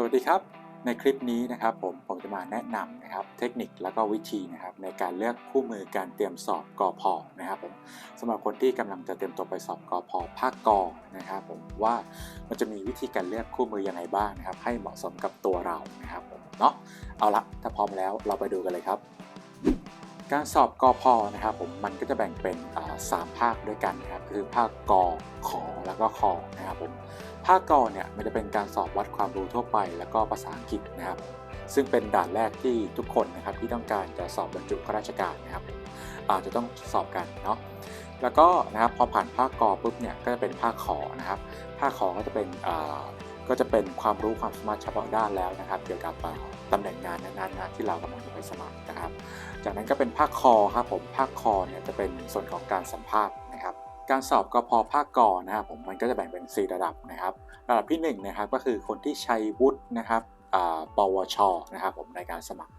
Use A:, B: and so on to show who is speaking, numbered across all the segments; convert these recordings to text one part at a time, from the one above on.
A: สวัสดีครับ ในคลิปนี้นะครับผมผมจะมาแนะนำนะครับเทคนิคแล้วก็วิธีนะครับในการเลือกคู่มือการเตรียมสอบกอพอนะครับผมสำหรับคนที่กำลังจะเตรียมตัวไปสอบกอพอภาคกอนะครับผมว่ามันจะมีวิธีการเลือกคู่มือยังไงบ้างนะครับ ให้เหมาะสมกับตัวเรานะครับผมเนาะเอาละถ้าพร้อมแล้วเราไปดูกันเลยครับ การสอบกอพอนะครับผมมันก็จะแบ่งเป็นสามภาคด้วยกันนะครับคือภาคกอขอแล้วก็คอนะครับผมภาคกอเนี่ยมันจะเป็นการสอบวัดความรู้ทั่วไป แล้วก็ภาษาอังกฤษนะครับ ซึ่งเป็นด่านแรกที่ทุกคนนะครับที่ต้องการจะสอบบรรจุข้าราชการนะครับอาจจะต้องสอบกันเนาะแล้วก็นะครับพอผ่านภาคกอปุ๊บเนี่ยก็จะเป็นภาคขอนะครับภาคขอก็จะเป็นก็จะเป็นความรู้ความสามารถเฉพาะด้านแล้วนะครับ เกี่ยวกับ ตำแหน่งงานนั้นๆนะที่เรากำลังจะไปสมัครนะครับ จากนั้นก็เป็นภาคคอครับผมภาคคอเนี่ยจะเป็นส่วนของการสัมภาษณ์นะครับการสอบกพภาคกอนะครับผมมันก็จะแบ่งเป็น 4 ระดับนะครับ ระดับที่1นะครับก็คือคนที่ใช้วุฒินะครับ ปวชนะครับผมในการสมัคร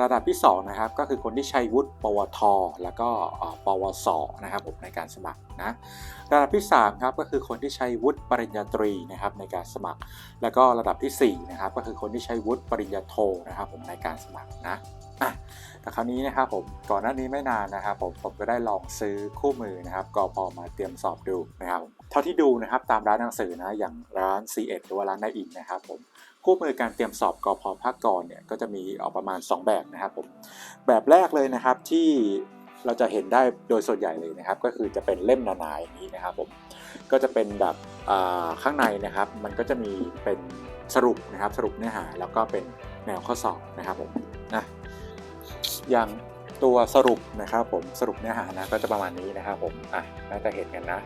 A: ระดับที่2นะครับก็คือคนที่ใช้วุฒิปวท แล้วก็ปวสนะครับผมในการสมัครนะระดับที่3ครับก็คือคนที่ใช้วุฒิปริญญาตรีนะครับในการสมัคร แล้วก็ระดับที่4นะครับก็คือคนที่ใช้วุฒิปริญญาโทนะครับผมในการสมัครนะอะแต่คราวนี้นะครับผมก่อนหน้านี้ไม่นานนะครับผมผมก็ได้ลองซื้อคู่มือนะครับกพมาเตรียมสอบดูนะครับผม เท่าที่ดูนะครับตามร้านหนังสือนะอย่างร้าน c ีหรือว่าร้านนายอินนะครับผมคู่มือการเตรียมสอบกพภาคกรเนี่ยก็จะมีออกประมาณ 2 แบบนะครับผมแบบแรกเลยนะครับที่เราจะเห็นได้โดยส่วนใหญ่เลยนะครับ ก็คือจะเป็นเล่มหนาๆอย่างนี้นะครับผมก็จะเป็นแบบข้างในนะครับ มันก็จะมีเป็นสรุปนะครับสรุปเนื้อหาแล้วก็เป็นแนวข้อสอบนะครับผมนะอย่างตัวสรุปนะครับผมสรุปเนื้อหานะก็จะประมาณนี้นะครับผมอะน่าจะเห็นกันนะ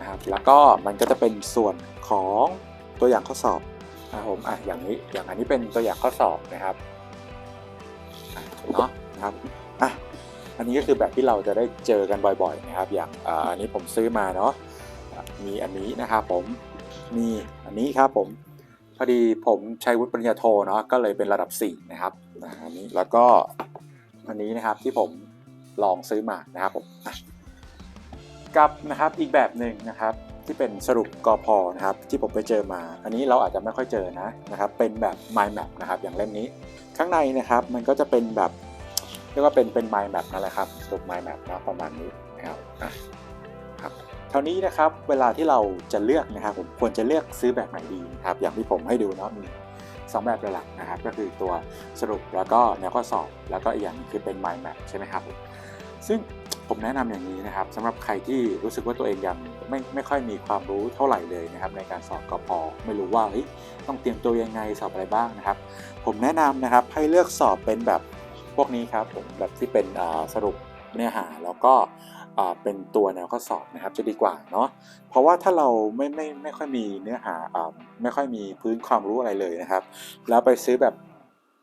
A: นะครับแล้วก็มันก็จะเป็นส่วนของตัวอย่างข้อสอบนะครับผมอะอย่างนี้อย่างอันนี้เป็นตัวอย่างข้อสอบนะครับอะเนาะนะครับอะอันนี้ก็คือแบบที่เราจะได้เจอกันบ่อยๆนะครับ อย่างอ่าอันนี้ผมซื้อมาเนาะอะมีอันนี้นะครับผมมีอันนี้ครับผมพอดีผมใช้วุฒิปริญญาโทเนาะก็เลยเป็นระดับ 4 นะครับอ่าอันนี้แล้วก็อันนี้นะครับที่ผมลองซื้อมานะครับผมอะ กับนะครับอีกแบบหนึ่งนะครับที่เป็นสรุปกพนะครับที่ผมไปเจอมา อันนี้เราอาจจะไม่ค่อยเจอนะนะครับเป็นแบบ mind map นะครับอย่างเล่มนี้ ข้างในนะครับมันก็จะเป็นแบบเรียกว่าเป็นเป็น mind map นั่นแหละครับสรุป mind map นะประมาณนี้นะครับอะครับคราวนี้นะครับเวลาที่เราจะเลือกนะครับผมควรจะเลือกซื้อแบบไหนดีนะครับอย่างที่ผมให้ดูเนาะมีสองแบบหลักนะครับ ก็คือตัวสรุปแล้วก็แนวข้อสอบ แล้วก็อีกอย่างคือเป็น mind map ใช่ไหมครับซึ่ง ผมแนะนำอย่างนี้นะครับสำหรับใครที่รู้สึกว่าตัวเองยังไม่ไม่ค่อยมีความรู้เท่าไหร่เลยนะครับในการสอบกพไม่รู้ว่าเฮ้ยต้องเตรียมตัวยังไงสอบอะไรบ้างนะครับ ผมแนะนำนะครับให้เลือกสอบเป็นแบบพวกนี้ครับผมแบบที่เป็นสรุปเนื้อหาแล้วก็เป็นตัวแนวข้อสอบนะครับจะดีกว่าเนาะเพราะว่าถ้าเราไม่ไม่ไม่ค่อยมีเนื้อหาอไม่ค่อยมีพื้นความรู้อะไรเลยนะครับ แล้วไปซื้อแบบ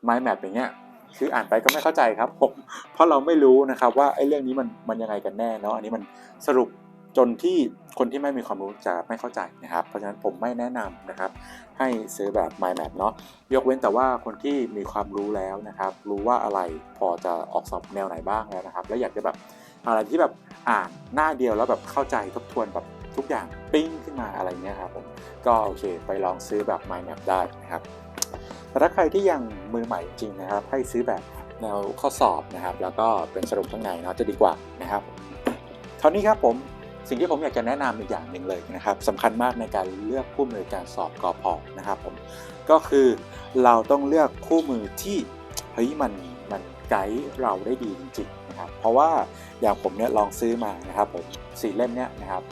A: mind map อย่างเงี้ย คืออ่านไปก็ไม่เข้าใจครับผมเพราะเราไม่รู้นะครับว่าไอ้เรื่องนี้มันมันยังไงกันแน่เนาะอันนี้มันสรุปจนที่คนที่ไม่มีความรู้จะไม่เข้าใจนะครับ เพราะฉะนั้นผมไม่แนะนำนะครับ ให้ซื้อแบบ mind map เนาะยกเว้นแต่ว่าคนที่มีความรู้แล้วนะครับ รู้ว่าอะไรพอจะออกสอบแนวไหนบ้างแล้วนะครับ แล้วอยากจะแบบอะไรที่แบบอ่านหน้าเดียวแล้วแบบเข้าใจทบทวนแบบทุกอย่างปิ้งขึ้นมาอะไรเงี้ยครับผมก็โอเค ไปลองซื้อแบบ mind map ได้นะครับ แต่ถ้าใครที่ยังมือใหม่จริงนะครับ ให้ซื้อแบบแนวข้อสอบนะครับ แล้วก็เป็นสรุปข้างในเนาะจะดีกว่านะครับคราวนี้ครับผมสิ่งที่ผมอยากจะแนะนำอีกอย่างหนึ่งเลยนะครับสำคัญมากในการเลือกคู่มือการสอบกอพอนะครับผมก็คือเราต้องเลือกคู่มือที่เฮ้ยมันมันไกด์เราได้ดีจริงๆนะครับเพราะว่าอย่างผมเนี่ยลองซื้อมานะครับผมสี่เล่มเนี่ยนะครับ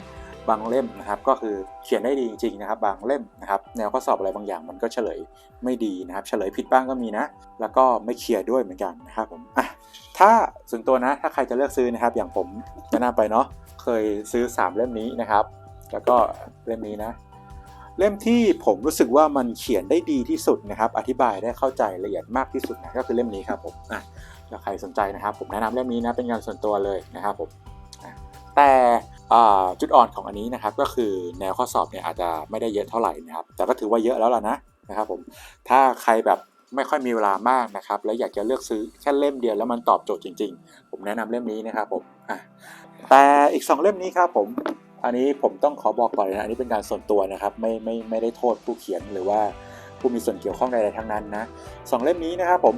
A: บางเล่มนะครับก็คือเขียนได้ดีจริงๆนะครับบางเล่มนะครับแนวข้อสอบอะไรบางอย่างมันก็เฉลยไม่ดีนะครับเฉลยผิดบ้างก็มีนะ แล้วก็ไม่เคลียร์ด้วยเหมือนกันนะครับผมอะถ้าส่วนตัวนะถ้าใครจะเลือกซื้อนะครับ อย่างผมแนะนำไปเนาะเคยซื้อ 3 เล่มนี้นะครับ แล้วก็เล่มนี้นะ เล่มที่ผมรู้สึกว่ามันเขียนได้ดีที่สุดนะครับ อธิบายได้เข้าใจละเอียดมากที่สุดนะก็คือเล่มนี้ครับผมอะถ้าใครสนใจนะครับ ผมแนะนำเล่มนี้นะเป็นงานส่วนตัวเลยนะครับผมแต่ จุดอ่อนของอันนี้นะครับก็คือแนวข้อสอบเนี่ยอาจจะไม่ได้เยอะเท่าไหร่นะครับแต่ก็ถือว่าเยอะแล้วล่ะนะนะครับผมถ้าใครแบบไม่ค่อยมีเวลามากนะครับ แล้วอยากจะเลือกซื้อแค่เล่มเดียวแล้วมันตอบโจทย์จริง ๆ ผมแนะนำเล่มนี้นะครับผมแต่อีก 2 เล่มนี้ครับผมอันนี้ผมต้องขอบอกก่อนเลยนะอันนี้เป็นการส่วนตัวนะครับไม่ไม่ไม่ได้โทษผู้เขียนหรือว่าผู้มีส่วนเกี่ยวข้องใดๆทั้งนั้นนะสองเล่มนี้นะครับผม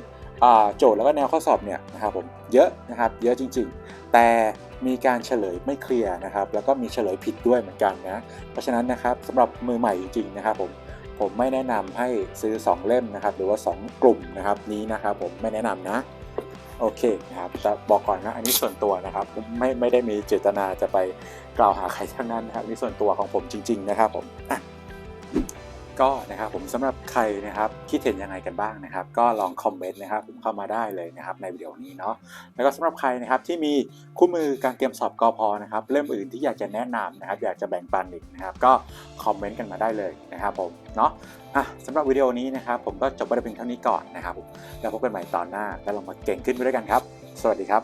A: โจทย์แล้วก็แนวข้อสอบเนี่ยนะครับผมเยอะนะครับเยอะจริง ๆ แต่ มีการเฉลยไม่เคลียร์นะครับ แล้วก็มีเฉลยผิดด้วยเหมือนกันนะ เพราะฉะนั้นนะครับสำหรับมือใหม่จริงๆนะครับผมผมไม่แนะนำให้ซื้อ 2 เล่มนะครับ หรือว่า 2 กลุ่มนะครับนี้นะครับ ผมไม่แนะนำนะโอเคนะครับแต่บอกก่อนนะอันนี้ส่วนตัวนะครับไม่ไม่ได้มีเจตนาจะไปกล่าวหาใครทั้งนั้นนะครับนี่ส่วนตัวของผมจริง ๆ นะครับผมอะ ก็นะครับผมสำหรับใครนะครับคิดเห็นยังไงกันบ้างนะครับ ก็ลองคอมเมนต์นะครับผมเข้ามาได้เลยนะครับในวิดีโอนี้เนาะแล้วก็สำหรับใครนะครับที่มีคู่มือการเตรียมสอบกอพอนะครับเล่มอื่นที่อยากจะแนะนำนะครับ อยากจะแบ่งปันอีกนะครับ ก็คอมเมนต์กันมาได้เลยนะครับผมเนาะอะสำหรับวิดีโอนี้นะครับผมก็จบไปเพียงเท่านี้ก่อนนะครับผมแล้วพบกันใหม่ตอนหน้าแล้วเรามาเก่งขึ้นไปด้วยกันครับ สวัสดีครับ